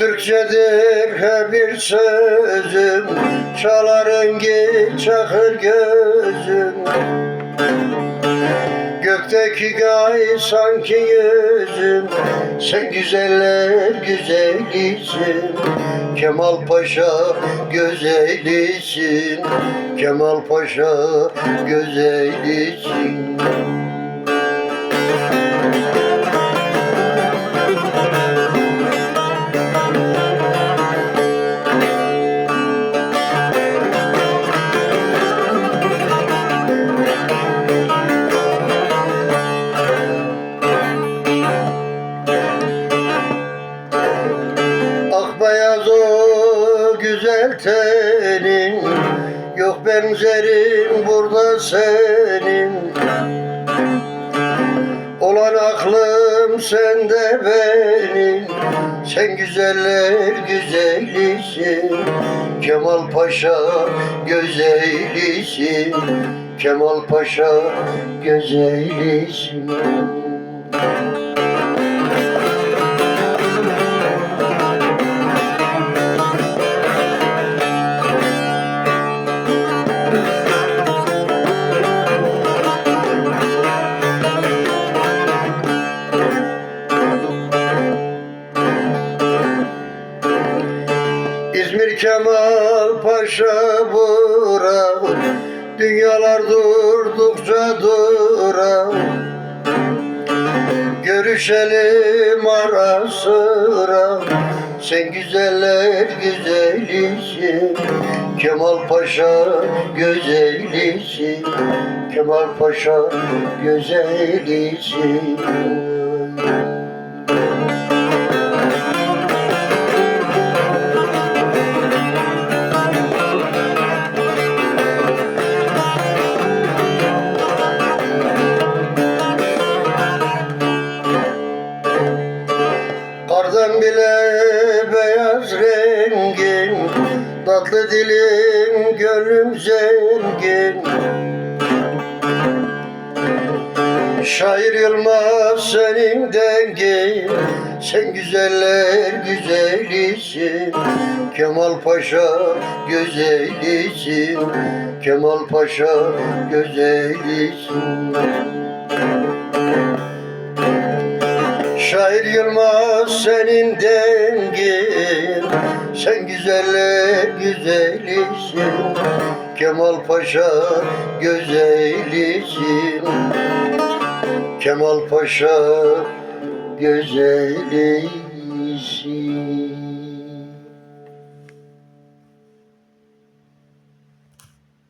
Öztürkçedir her bir sözüm Çaların git çakır gözüm. Gökteki gay sanki yüzüm Sen güzeller güzelisin. Kemal Paşa güzelisin Kemal Paşa güzelisin güzel tenin Yok benzerin burada senin. Olan aklım sende benim. Sen güzeller güzelisin. Kemal Paşa güzelisin. Kemal Paşa güzelisin İzmir Kemal Paşa bura. Dünyalar durdukça dura. Görüşelim ara sıra. Sen güzeller güzelisin. Kemal Paşa güzelisin. Kemal Paşa güzelisin Tatlı dilim gönlüm zengin. Şair Yılmaz senin dengin. Sen güzeller güzelisin. Kemal Paşa güzelisin. Kemal Paşa güzelisin. Şair Yılmaz senin dengin Sen güzeller güzelisin Kemal Paşa güzelisin Kemal Paşa güzelisin